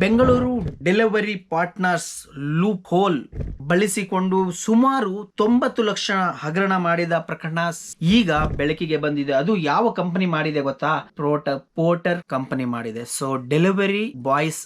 Bengaluru delivery partners loophole ಬಳಸಿಕೊಂಡು ಸುಮಾರು ತೊಂಬತ್ತು ಲಕ್ಷ ಹಗರಣ ಮಾಡಿದ ಪ್ರಕರಣ ಈಗ ಬೆಳಕಿಗೆ ಬಂದಿದೆ. ಅದು ಯಾವ ಕಂಪನಿ ಮಾಡಿದೆ ಗೊತ್ತಾ? ಪ್ರೋಟ ಪೋರ್ಟರ್ ಕಂಪನಿ ಮಾಡಿದೆ. ಸೊ ಡೆಲಿವರಿ ಬಾಯ್ಸ್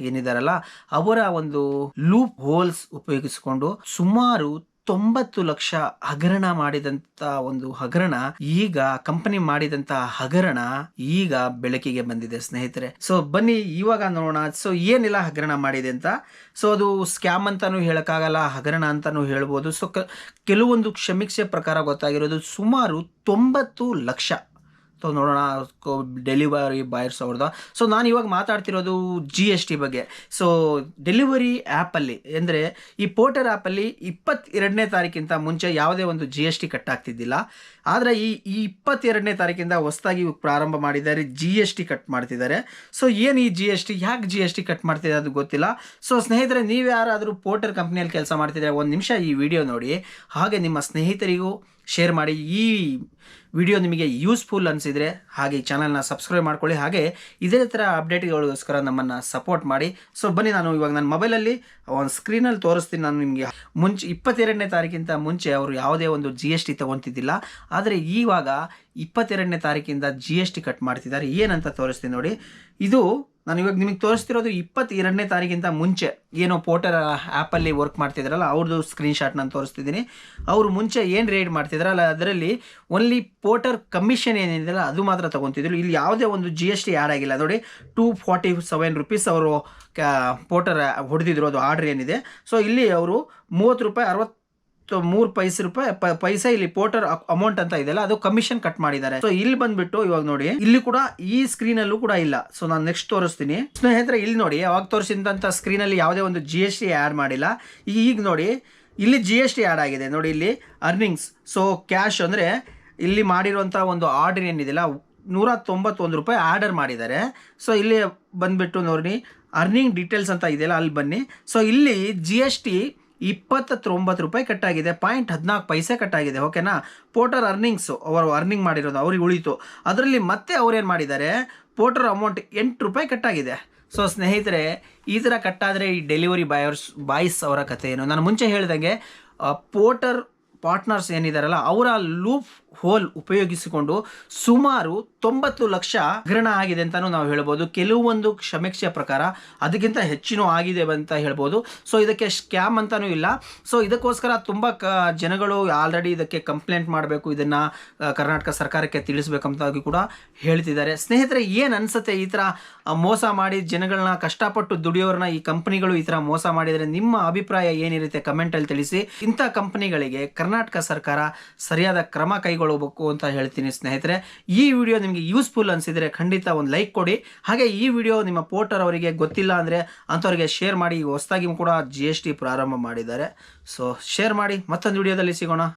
ಏನಿದಾರಲ್ಲ, ಅವರ ಒಂದು ಲೂಪ್ ಹೋಲ್ಸ್ ಉಪಯೋಗಿಸಿಕೊಂಡು ಸುಮಾರು ತೊಂಬತ್ತು ಲಕ್ಷ ಹಗರಣ ಮಾಡಿದಂತ ಒಂದು ಹಗರಣ, ಈಗ ಕಂಪನಿ ಮಾಡಿದಂತ ಹಗರಣ ಈಗ ಬೆಳಕಿಗೆ ಬಂದಿದೆ ಸ್ನೇಹಿತರೆ. ಸೊ ಬನ್ನಿ ಇವಾಗ ನೋಡೋಣ. ಸೊ ಏನಿಲ್ಲ ಹಗರಣ ಮಾಡಿದೆ ಅಂತ. ಸೊ ಅದು ಸ್ಕ್ಯಾಮ್ ಅಂತಾನು ಹೇಳಕ್ಕಾಗಲ್ಲ, ಹಗರಣ ಅಂತಾನು ಹೇಳ್ಬೋದು. ಸೊ ಕೆಲವೊಂದು ಕ್ಷಮಿಕ್ಷೆ ಪ್ರಕಾರ ಗೊತ್ತಾಗಿರೋದು ಸುಮಾರು ತೊಂಬತ್ತು ಲಕ್ಷ. ಸೊ ನೋಡೋಣ ಡೆಲಿವರಿ ಬಾಯರ್ಸ್ ಅವ್ರದ್ದು ಸೊ ನಾನು ಇವಾಗ ಮಾತಾಡ್ತಿರೋದು ಜಿ ಎಸ್ ಟಿ ಬಗ್ಗೆ. ಸೊ ಡೆಲಿವರಿ ಆ್ಯಪಲ್ಲಿ ಅಂದರೆ ಈ ಪೋರ್ಟರ್ ಆ್ಯಪಲ್ಲಿ ಇಪ್ಪತ್ತೆರಡನೇ ತಾರೀಕಿಂತ ಮುಂಚೆ ಯಾವುದೇ ಒಂದು ಜಿ ಎಸ್ ಟಿ ಕಟ್ ಆಗ್ತಿದ್ದಿಲ್ಲ ಆದರೆ ಈ ಈ ಇಪ್ಪತ್ತೆರಡನೇ ತಾರೀಕಿಂದ ಹೊಸದಾಗಿ ಪ್ರಾರಂಭ ಮಾಡಿದ್ದಾರೆ ಜಿ ಎಸ್ ಟಿ ಕಟ್ ಮಾಡ್ತಿದ್ದಾರೆ. ಸೊ ಏನು ಈ ಜಿ ಎಸ್ ಟಿ ಯಾಕೆ ಜಿ ಎಸ್ ಟಿ ಕಟ್ ಮಾಡ್ತಿದೆ ಅದು ಗೊತ್ತಿಲ್ಲ. ಸೊ ಸ್ನೇಹಿತರೆ, ನೀವು ಯಾರಾದರೂ ಪೋರ್ಟರ್ ಕಂಪ್ನಿಯಲ್ಲಿ ಕೆಲಸ ಮಾಡ್ತಿದ್ದಾರೆ ಒಂದು ನಿಮಿಷ ಈ ವಿಡಿಯೋ ನೋಡಿ. ಹಾಗೆ ನಿಮ್ಮ ಸ್ನೇಹಿತರಿಗೂ ಶೇರ್ ಮಾಡಿ. ಈ ವಿಡಿಯೋ ನಿಮಗೆ ಯೂಸ್ಫುಲ್ ಅನಿಸಿದರೆ ಹಾಗೆ ಈ ಚಾನಲ್ನ ಸಬ್ಸ್ಕ್ರೈಬ್ ಮಾಡ್ಕೊಳ್ಳಿ. ಹಾಗೆ ಇದೇ ಥರ ಅಪ್ಡೇಟ್ಗಳಿಗೋಸ್ಕರ ನಮ್ಮನ್ನು ಸಪೋರ್ಟ್ ಮಾಡಿ. ಸೊ ಬನ್ನಿ ನಾನು ಇವಾಗ ನನ್ನ ಮೊಬೈಲಲ್ಲಿ ಒಂದು ಸ್ಕ್ರೀನಲ್ಲಿ ತೋರಿಸ್ತೀನಿ ನಾನು ನಿಮಗೆ. ಮುಂಚೆ ಇಪ್ಪತ್ತೆರಡನೇ ತಾರೀಕಿಂತ ಮುಂಚೆ ಅವರು ಯಾವುದೇ ಒಂದು ಜಿ ಎಸ್ ಟಿ ತೊಗೊತಿದ್ದಿಲ್ಲ. ಆದರೆ ಇವಾಗ ಇಪ್ಪತ್ತೆರಡನೇ ತಾರೀಕಿಂದ ಜಿ ಎಸ್ ಟಿ ಕಟ್ ಮಾಡ್ತಿದ್ದಾರೆ. ಏನಂತ ತೋರಿಸ್ತೀನಿ ನೋಡಿ. ಇದು ನಾನು ಇವಾಗ ನಿಮಗೆ ತೋರಿಸ್ತಿರೋದು ಇಪ್ಪತ್ತೆರಡನೇ ತಾರೀಕಿಂತ ಮುಂಚೆ ಏನೋ ಪೋರ್ಟರ್ ಆ್ಯಪಲ್ಲಿ ವರ್ಕ್ ಮಾಡ್ತಿದ್ರಲ್ಲ, ಅವ್ರದ್ದು ಸ್ಕ್ರೀನ್ಶಾಟ್ ನಾನು ತೋರಿಸ್ತಿದ್ದೀನಿ. ಅವರು ಮುಂಚೆ ಏನು ರೇಡ್ ಮಾಡ್ತಿದ್ರಲ್ಲ ಅದರಲ್ಲಿ ಓನ್ಲಿ ಪೋರ್ಟರ್ ಕಮಿಷನ್ ಏನಿದೆಯಲ್ಲ, ಅದು ಮಾತ್ರ ತೊಗೊತಿದ್ರು. ಇಲ್ಲಿ ಯಾವುದೇ ಒಂದು ಜಿ ಎಸ್ ಟಿ ಆ್ಯಡ್ ಆಗಿಲ್ಲ ನೋಡಿ ಟೂ ಫಾರ್ಟಿ ಸೆವೆನ್ ರುಪೀಸ್ ಅವರು ಪೋರ್ಟರ್ ಹೊಡೆದಿದ್ರು, ಅದು ಆರ್ಡ್ರ್ ಏನಿದೆ. ಸೊ ಇಲ್ಲಿ ಅವರು ಮೂವತ್ತು ರೂಪಾಯಿ ಅರವತ್ತು ಮೂರು ಪೈಸೆ ರೂಪಾಯಿ ಪೈಸೆ ಇಲ್ಲಿ ಪೋರ್ಟರ್ ಅಮೌಂಟ್ ಅಂತ ಇದೆಯಲ್ಲ, ಅದು ಕಮಿಷನ್ ಕಟ್ ಮಾಡಿದ್ದಾರೆ. ಸೊ ಇಲ್ಲಿ ಬಂದ್ಬಿಟ್ಟು ಇವಾಗ ನೋಡಿ, ಇಲ್ಲಿ ಕೂಡ ಈ ಸ್ಕ್ರೀನ್ ಅಲ್ಲೂ ಕೂಡ ಇಲ್ಲ. ಸೊ ನಾನು ನೆಕ್ಸ್ಟ್ ತೋರಿಸ್ತೀನಿ. ಸ್ನೇಹಿತರೆ, ಇಲ್ಲಿ ನೋಡಿ, ಅವಾಗ ತೋರಿಸಿದಂತ ಸ್ಕ್ರೀನ್ ಅಲ್ಲಿ ಯಾವುದೇ ಒಂದು ಜಿ ಎಸ್ ಟಿ ಆ್ಯಡ್ ಮಾಡಿಲ್ಲ. ಈಗ ನೋಡಿ, ಇಲ್ಲಿ ಜಿ ಎಸ್ ಟಿ ಆ್ಯಡ್ ಆಗಿದೆ. ನೋಡಿ, ಇಲ್ಲಿ ಅರ್ನಿಂಗ್ಸ್ ಸೊ ಕ್ಯಾಶ್ ಅಂದರೆ ಇಲ್ಲಿ ಮಾಡಿರುವಂಥ ಒಂದು ಆರ್ಡರ್ ಏನಿದೆಯಲ್ಲ ನೂರ ತೊಂಬತ್ತೊಂದು ರೂಪಾಯಿ ಆರ್ಡರ್ ಮಾಡಿದ್ದಾರೆ. ಸೊ ಇಲ್ಲಿ ಬಂದ್ಬಿಟ್ಟು ನೋಡಿ ಅರ್ನಿಂಗ್ ಡೀಟೇಲ್ಸ್ ಅಂತ ಇದೆಯಲ್ಲ, ಅಲ್ಲಿ ಬನ್ನಿ. ಸೊ ಇಲ್ಲಿ ಜಿ ಎಸ್ ಟಿ ಇಪ್ಪತ್ತೊಂಬತ್ತು ರೂಪಾಯಿ ಕಟ್ಟಾಗಿದೆ. ಪಾಯಿಂಟ್ ಹದಿನಾಲ್ಕು ಪೈಸೆ ಕಟ್ಟಾಗಿದೆ. ಓಕೆನಾ? ಪೋರ್ಟರ್ ಅರ್ನಿಂಗ್ಸು ಅವರು ಅರ್ನಿಂಗ್ ಮಾಡಿರೋದು, ಅವ್ರಿಗೆ ಉಳಿತು ಅದರಲ್ಲಿ ಮತ್ತೆ ಅವ್ರೇನು ಮಾಡಿದ್ದಾರೆ? ಪೋರ್ಟರ್ ಅಮೌಂಟ್ ಎಂಟು ರೂಪಾಯಿ ಕಟ್ಟಾಗಿದೆ. ಸೊ ಸ್ನೇಹಿತರೆ, ಈ ಥರ ಕಟ್ಟಾದರೆ ಈ ಡೆಲಿವರಿ ಬಾಯರ್ಸ್ ಬಾಯ್ಸ್ ಅವರ ಕಥೆ ಏನು? ನಾನು ಮುಂಚೆ ಹೇಳಿದಂಗೆ ಪೋರ್ಟರ್ ಪಾರ್ಟ್ನರ್ಸ್ ಏನಿದಾರಲ್ಲ, ಅವರ ಲೂಪ್ ಹೋಲ್ ಉಪಯೋಗಿಸಿಕೊಂಡು ಸುಮಾರು ತೊಂಬತ್ತು ಲಕ್ಷ ಹಗರಣ ಆಗಿದೆ ಅಂತಾನು ನಾವು ಹೇಳ್ಬೋದು. ಕೆಲವೊಂದು ಸಮೀಕ್ಷೆಯ ಪ್ರಕಾರ ಅದಕ್ಕಿಂತ ಹೆಚ್ಚಿನೂ ಆಗಿದೆ ಅಂತ ಹೇಳ್ಬೋದು. ಸೊ ಇದಕ್ಕೆ ಸ್ಕ್ಯಾಮ್ ಅಂತಾನೂ ಇಲ್ಲ. ಸೊ ಇದಕ್ಕೋಸ್ಕರ ತುಂಬ ಕ, ಜನಗಳು ಆಲ್ರೆಡಿ ಇದಕ್ಕೆ ಕಂಪ್ಲೇಂಟ್ ಮಾಡಬೇಕು. ಇದನ್ನು ಕರ್ನಾಟಕ ಸರ್ಕಾರಕ್ಕೆ ತಿಳಿಸ್ಬೇಕಂತಾಗಿ ಕೂಡ ಹೇಳ್ತಿದ್ದಾರೆ. ಸ್ನೇಹಿತರೆ, ಏನು ಅನ್ಸುತ್ತೆ ಈ ಥರ ಮೋಸ ಮಾಡಿ ಜನಗಳನ್ನ ಕಷ್ಟಪಟ್ಟು ದುಡಿಯೋರನ್ನ ಈ ಕಂಪನಿಗಳು ಈ ಥರ ಮೋಸ ಮಾಡಿದರೆ ನಿಮ್ಮ ಅಭಿಪ್ರಾಯ ಏನಿರುತ್ತೆ ಕಮೆಂಟಲ್ಲಿ ತಿಳಿಸಿ. ಇಂಥ ಕಂಪನಿಗಳಿಗೆ ಕರ್ನಾಟಕ ಸರ್ಕಾರ ಸರಿಯಾದ ಕ್ರಮ ಕೈಗೊಳ್ಳಬೇಕು ಅಂತ ಹೇಳ್ತೀನಿ ಸ್ನೇಹಿತರೆ. ಈ ವಿಡಿಯೋ ನಿಮಗೆ ಯೂಸ್ಫುಲ್ ಅನಿಸಿದರೆ ಖಂಡಿತ ಒಂದು ಲೈಕ್ ಕೊಡಿ. ಹಾಗೆ ಈ ವಿಡಿಯೋ ನಿಮ್ಮ ಪೋರ್ಟರ್ ಅವರಿಗೆ ಗೊತ್ತಿಲ್ಲ ಅಂದರೆ ಅಂಥವ್ರಿಗೆ ಶೇರ್ ಮಾಡಿ, ಹೊಸದಾಗಿ ಕೂಡ ಜಿ ಪ್ರಾರಂಭ ಮಾಡಿದ್ದಾರೆ. ಸೊ ಶೇರ್ ಮಾಡಿ, ಮತ್ತೊಂದು ವಿಡಿಯೋದಲ್ಲಿ ಸಿಗೋಣ.